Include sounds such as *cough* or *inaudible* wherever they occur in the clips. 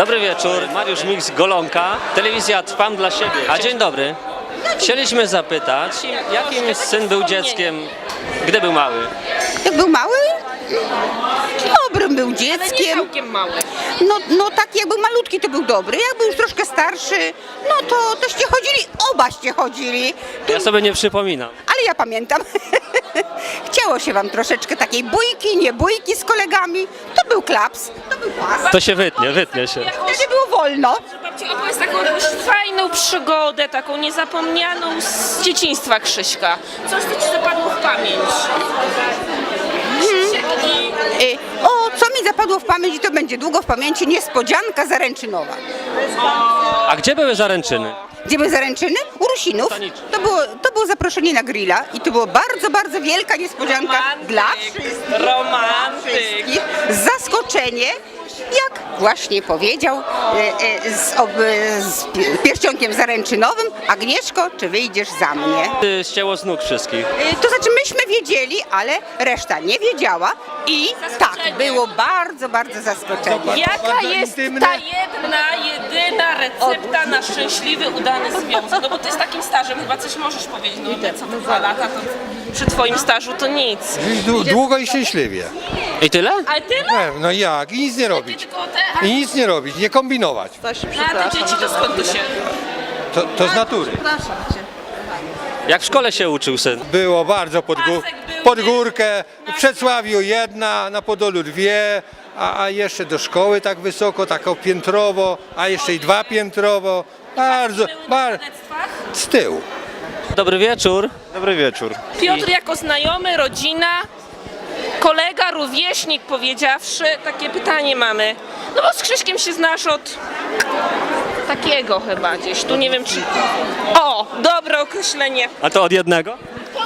Dobry wieczór, Mariusz Mix Golonka, telewizja Trwam dla siebie. A dzień dobry. Chcieliśmy zapytać, jakim syn był dzieckiem, gdy był mały? Jak był mały? Dobrym był dzieckiem. całkiem mały. No, no tak jak był malutki to był dobry. Jak był już troszkę starszy, no to toście chodzili, obaście chodzili. Tu, Ja sobie nie przypominam. ale ja pamiętam. *laughs* *laughs* Chciało się wam troszeczkę takiej bójki, nie bójki z kolegami. To był klaps, to był pas. To się wytnie, wytnie się. Wtedy było wolno. Babci opowiedz taką fajną przygodę, taką niezapomnianą z dzieciństwa Krzyśka. Coś, co ci zapadło w pamięć. I... Y, O, co mi zapadło w pamięć i to będzie długo w pamięci, niespodzianka zaręczynowa. A gdzie były zaręczyny? Gdzie były zaręczyny? U Rusinów. To było, to było zaproszenie na grilla i to była bardzo, bardzo wielka niespodzianka dla wszystkich. Romantyk. wszystkich. Zaskoczenie, jak właśnie powiedział, e, e, z, ob, z pi- pierścionkiem zaręczynowym, Agnieszko, czy wyjdziesz za mnie? Ścięło z nóg wszystkich. E, To znaczy myśmy wiedzieli, ale reszta nie wiedziała i tak, było bardzo, bardzo zaskoczenie. Jaka jest ta jedna, jedyna recepta na szczęśliwy, udany związek? No bo ty z takim stażem chyba coś możesz powiedzieć. No ile, co to dwa lata, to przy twoim stażu to nic. Dłu- długo i szczęśliwie. I tyle? Ale tyle? Nie, no jak? I nic nie robić. Tylko te... I nic nie robić, nie kombinować. A te dzieci to skąd to się... To, to z natury. Jak w szkole się uczył syn? Było bardzo pod, gó- pod górkę. W Przedsławiu jedna, na Podolu dwie, a, a jeszcze do szkoły tak wysoko, tak piętrowo, a jeszcze i dwa piętrowo. Bardzo, bardzo świadectwach? z tyłu. Dobry wieczór. Dobry wieczór. Piotr jako znajomy, rodzina, kolega, rówieśnik powiedziawszy, takie pytanie mamy. No bo z Krzyśkiem się znasz od takiego chyba gdzieś, tu nie wiem czy... O, dobre określenie. A to od jednego?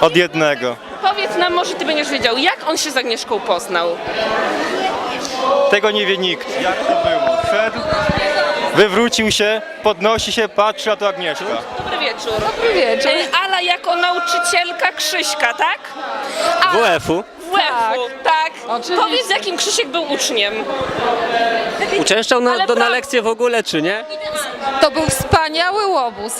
Od jednego. Powiedz nam, może ty będziesz wiedział, jak on się z Agnieszką poznał? Tego nie wie nikt. Jak to było? Wszedł, wywrócił się, podnosi się, patrzy, a to Agnieszka. Dobry wieczór. Dobry wieczór. Ala jako nauczycielka Krzyśka, tak? A WF-u. WF-u, tak. Powiedz, jakim Krzysiek był uczniem. Uczęszczał na, Ale do, na pra- lekcje w ogóle, czy nie? To był wspaniały łobuz.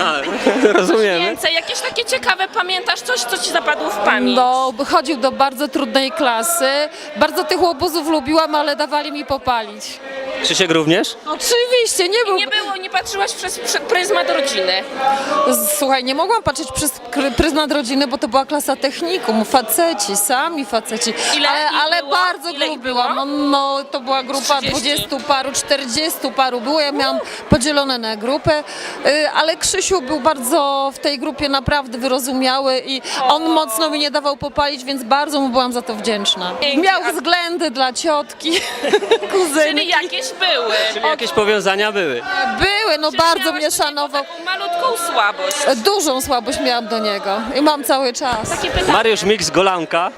A, *laughs* rozumiemy. Więcej, jakieś takie ciekawe, pamiętasz coś, co ci zapadło w pamięć? No, chodził do bardzo trudnej klasy. Bardzo tych łobuzów lubiłam, ale dawali mi popalić. Krzysiek również? Oczywiście, nie był. Nie było, nie patrzyłaś przez przy- pryzmat rodziny. Słuchaj, nie mogłam patrzeć przez kry- pryzmat rodziny, bo to była klasa technikum. Faceci, sami faceci. Ile ale ich ale było? bardzo Ile ich lubiłam. było? No, no, to była grupa 30? 20 paru, 40 paru było. Ja miałam podzielone na grupę, y, ale Krzysiu był bardzo w tej grupie naprawdę wyrozumiały i on mocno mi nie dawał popalić, więc bardzo mu byłam za to wdzięczna. Pięknie. Miał względy dla ciotki, *laughs* Czyli kuzynki. jakieś były. Czyli jakieś powiązania były. Były, no Czyli bardzo mnie szanował. Taką malutką słabość. Dużą słabość miałam do niego i mam cały czas. Takie pytanie, Mariusz Mix Golanka.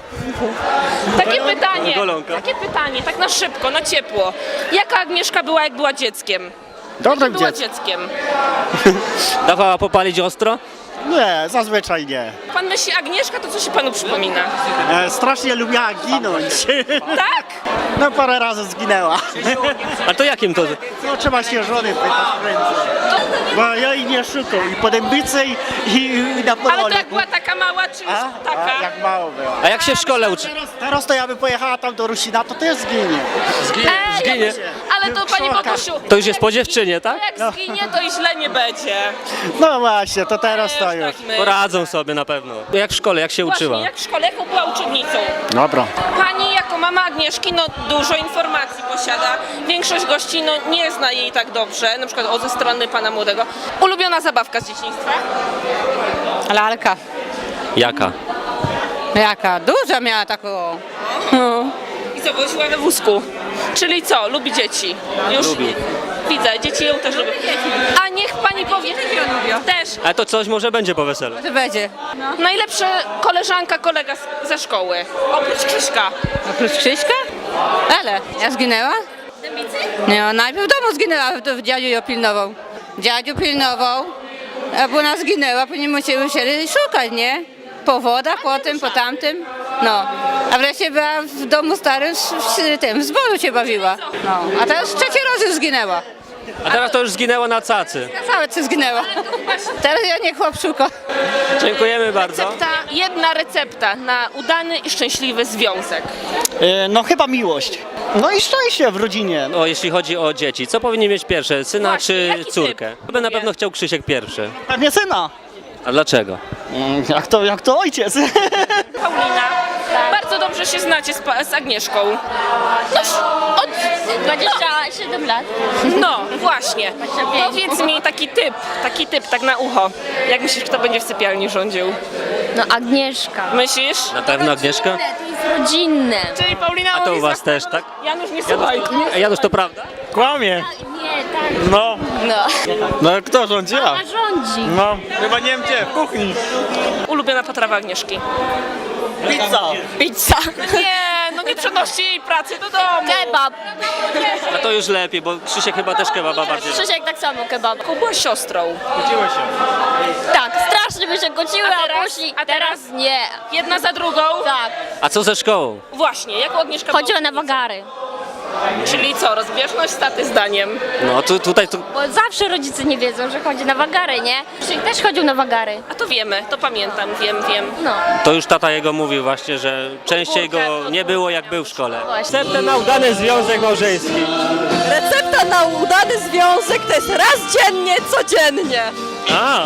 takie pytanie, Golonka. takie pytanie, tak na szybko, na ciepło. Jaka Agnieszka była, jak była dzieckiem? Dobrym Była dzieckiem. dzieckiem. *laughs* Dawała popalić ostro? Nie, zazwyczaj nie. Pan myśli Agnieszka, to co się panu przypomina? E, strasznie lubiła ginąć. Tak? No parę razy zginęła. A to jakim to? No trzeba się żony pytać prędzej. Bo ja jej nie szukam. I po dębicy i, i na Ale to jak była taka mała, czy już A? taka? A, jak mało była. A jak się w szkole uczy? Teraz, teraz to ja bym pojechała tam do Rusina, to też zginie. Ej, Zginie. Ale to pani Szkoda. Bogusiu. To już jest po dziewczynie, tak? Jak zginie, to i źle nie będzie. No właśnie, to teraz to już. tak. Poradzą sobie na pewno. Jak w szkole, jak się Właśnie, uczyła? jak w szkole, jaką była uczennicą? Dobra. Pani jako mama Agnieszki no, dużo informacji posiada. Większość gości no, nie zna jej tak dobrze, na przykład o ze strony pana młodego. Ulubiona zabawka z dzieciństwa? Lalka. Jaka? Jaka? Duża miała taką. I co, woziła we wózku? Czyli co, lubi dzieci? Już Lubi. widzę, dzieci ją też lubią. A niech pani powie. Też. Ale to coś może będzie po weselu. To będzie. Najlepsza koleżanka, kolega z, ze szkoły. Oprócz Krzyśka. Oprócz Krzyśka? Ale, ja zginęła? Nie, najpierw w domu zginęła, to dziadziu ją pilnował. Dziadziu pilnował, a bo ona zginęła, później musieli, musieli szukać, nie? Po wodach, po tym, po tamtym. No. A wreszcie była w domu starym, z, z tym, z boju się bawiła. No. A teraz trzeci raz już zginęła. A teraz to już zginęło na cacy. Całe co zginęła. Teraz ja nie chłopczuko. Dziękujemy bardzo. Ta jedna recepta na udany i szczęśliwy związek. E, No chyba miłość. No i szczęście w rodzinie. O, jeśli chodzi o dzieci, co powinni mieć pierwsze, syna Właśnie, czy jaki typ? córkę? By na pewno chciał Krzysiek pierwszy. Pewnie syna. A dlaczego? Mm, Jak to, jak to ojciec. *laughs* Paulina, bardzo dobrze się znacie z, pa- z Agnieszką. No, 27 lat. no właśnie. Powiedz mi taki typ, taki typ, tak na ucho. Jak myślisz, kto będzie w sypialni rządził? No Agnieszka. Myślisz? Na pewno Agnieszka? To jest rodzinne. Czyli Paulina A to u was też, tak? Janusz, nie słuchaj. A Janusz, to prawda? Kłamie. Nie, tak. No. No. No kto rządzi? Ja. Rządzi. No. Chyba nie wiem gdzie, w kuchni. Ulubiona potrawa Agnieszki. Pizza. Pizza. Nie, no przenoście jej pracy do domu. Kebab. A to już lepiej, bo Krzysiek chyba też kebaba bardziej. Krzysiek tak samo kebab. Była siostrą. Kłóciły się. Tak, strasznie by się kłóciły, A a, teraz? później... A teraz? nie. Jedna za drugą. Tak. A co ze szkołą? Właśnie, jak u Agnieszka Chodziła na wagary. Czyli co, rozbieżność staty zdaniem. No tu, tutaj tu, Bo zawsze rodzice nie wiedzą, że chodzi na wagary, nie? Krzysiek też chodził na wagary. A to wiemy, to pamiętam, wiem, wiem. No. to już tata jego mówił właśnie, że częściej go nie było jak był w szkole. Właśnie. Receptę na udany związek małżeński. Recepta na udany związek to jest raz dziennie, codziennie. A,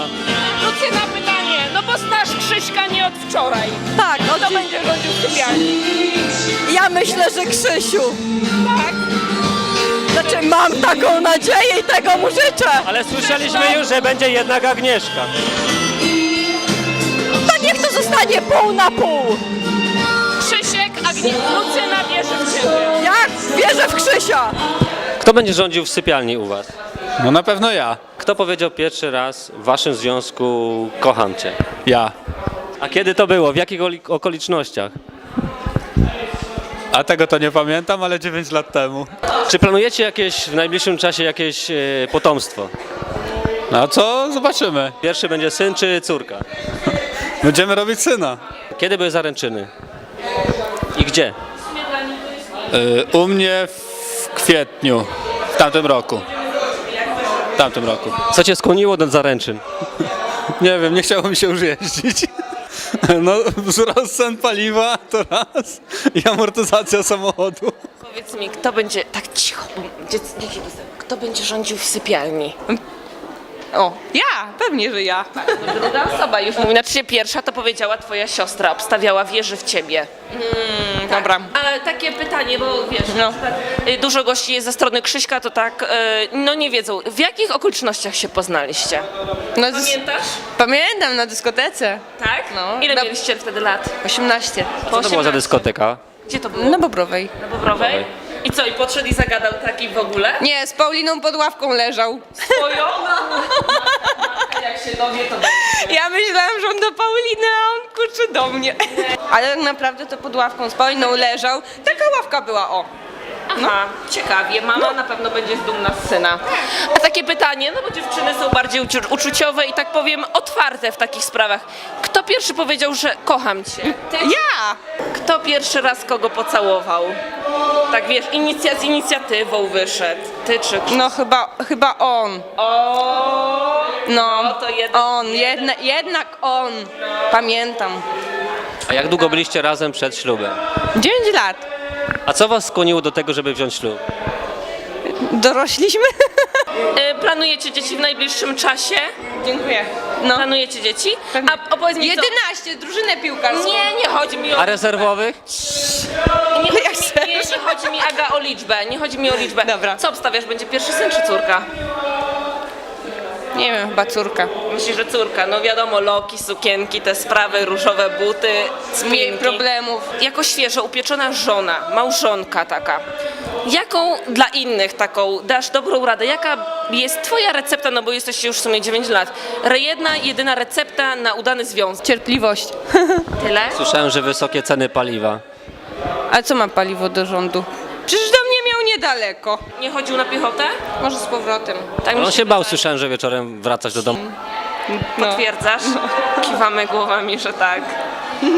Krzyśka nie od wczoraj. Tak, Kto będzie rządził w sypialni? ja myślę, że Krzysiu. Tak. Znaczy mam taką nadzieję i tego mu życzę. ale słyszeliśmy już, że będzie jednak Agnieszka. To niech to zostanie pół na pół. Krzysiek, Agnie... Lucyna wierzy w ciebie. Ja wierzę w Krzysia. Kto będzie rządził w sypialni u was? No na pewno ja. Kto powiedział pierwszy raz w waszym związku kocham cię? Ja. A kiedy to było? W jakich oli- okolicznościach? A tego to nie pamiętam, ale 9 lat temu. Czy planujecie jakieś w najbliższym czasie jakieś e, potomstwo? No co? Zobaczymy. Pierwszy będzie syn czy córka? Będziemy robić syna. Kiedy były zaręczyny? I gdzie? Y, u mnie w kwietniu. W tamtym roku. W tamtym roku. Co cię skłoniło do zaręczyn? Nie wiem, nie chciało mi się już jeździć. *laughs* No, wzrost cen paliwa to raz i amortyzacja samochodu. Powiedz mi, kto będzie... Tak cicho, bo dzieci. Kto będzie rządził w sypialni? O, ja, pewnie, że ja. Druga osoba już mówi, znaczy się pierwsza to powiedziała twoja siostra, obstawiała wierzy w ciebie. Dobra. Ale takie pytanie, bo wiesz, No. y, dużo gości jest ze strony Krzyśka, to tak, y, no nie wiedzą, w jakich okolicznościach się poznaliście? No, Pamiętasz? pamiętam na dyskotece. Tak? No. Ile Na- mieliście wtedy lat? 18. Po Co to była za 18. dyskoteka? Gdzie to było? Na Bobrowej. Na Bobrowej? I co, i podszedł i zagadał taki w ogóle? Nie, z Pauliną pod ławką leżał. Swoją? *laughs* Jak się dowie, to będzie. Ja myślałam, że on do Pauliny, a on kurczy do mnie. Ale tak naprawdę to pod ławką z Pauliną leżał. Taka ławka była, o. Aha, ciekawie. Mama na pewno będzie dumna z syna. A takie pytanie, no bo dziewczyny są bardziej uciu- uczuciowe i tak powiem otwarte w takich sprawach. Kto pierwszy powiedział, że kocham cię? Ty? Ja! Kto pierwszy raz kogo pocałował? Tak wiesz, inicja z inicjatywą wyszedł. Ty czy? No chyba, chyba on. O, No, No to jednak- on, jedna, jednak on. Pamiętam. A jak długo byliście razem przed ślubem? 9 lat. A co was skłoniło do tego, żeby wziąć ślub? Dorośliśmy? y, planujecie dzieci w najbliższym czasie? Dziękuję. No. Planujecie dzieci? A opowiedz mi, co... 11, drużynę piłkarską. Nie, nie chodzi mi o... A rezerwowych? Nie chodzi, Jak mi, nie, nie chodzi mi, Aga, o liczbę. Nie chodzi mi o liczbę. Dobra. Co obstawiasz? Będzie pierwszy syn czy córka? Nie wiem, chyba córka. Myślisz, że córka. No wiadomo, loki, sukienki, te sprawy, różowe buty, Mniej problemów. Jako świeżo upieczona żona, małżonka taka. Jaką dla innych taką dasz dobrą radę? Jaka jest twoja recepta, no bo jesteście już w sumie 9 lat. Re- Jedna, jedyna recepta na udany związek. Cierpliwość. Tyle? Słyszałem, że wysokie ceny paliwa. A co ma paliwo do rządu? Przecież niedaleko. Nie chodził na piechotę? Może z powrotem. Tak mi On się bał, wydaje. słyszałem, że wieczorem wracać do domu. No. Potwierdzasz? *laughs* Kiwamy głowami, że tak. *laughs*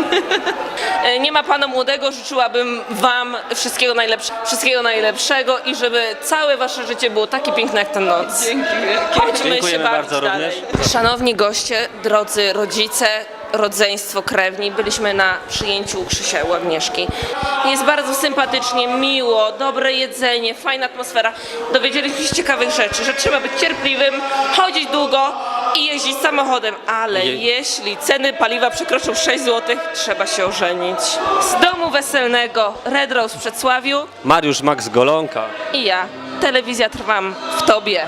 E, Nie ma pana młodego, życzyłabym wam wszystkiego, najlepsze, wszystkiego najlepszego i żeby całe wasze życie było takie piękne jak ta noc. Dzięki Chodźmy się Dziękujemy bawić bardzo dalej. Szanowni goście, drodzy rodzice, rodzeństwo krewni, byliśmy na przyjęciu u Krzysia i Agnieszki. Jest bardzo sympatycznie, miło, dobre jedzenie, fajna atmosfera. Dowiedzieliśmy się ciekawych rzeczy, że trzeba być cierpliwym, chodzić długo i jeździć samochodem, ale Je- jeśli ceny paliwa przekroczą 6 zł, trzeba się ożenić. Z domu weselnego Red Rose w Przedsławiu Mariusz Max Golonka. i ja. Telewizja trwam w tobie.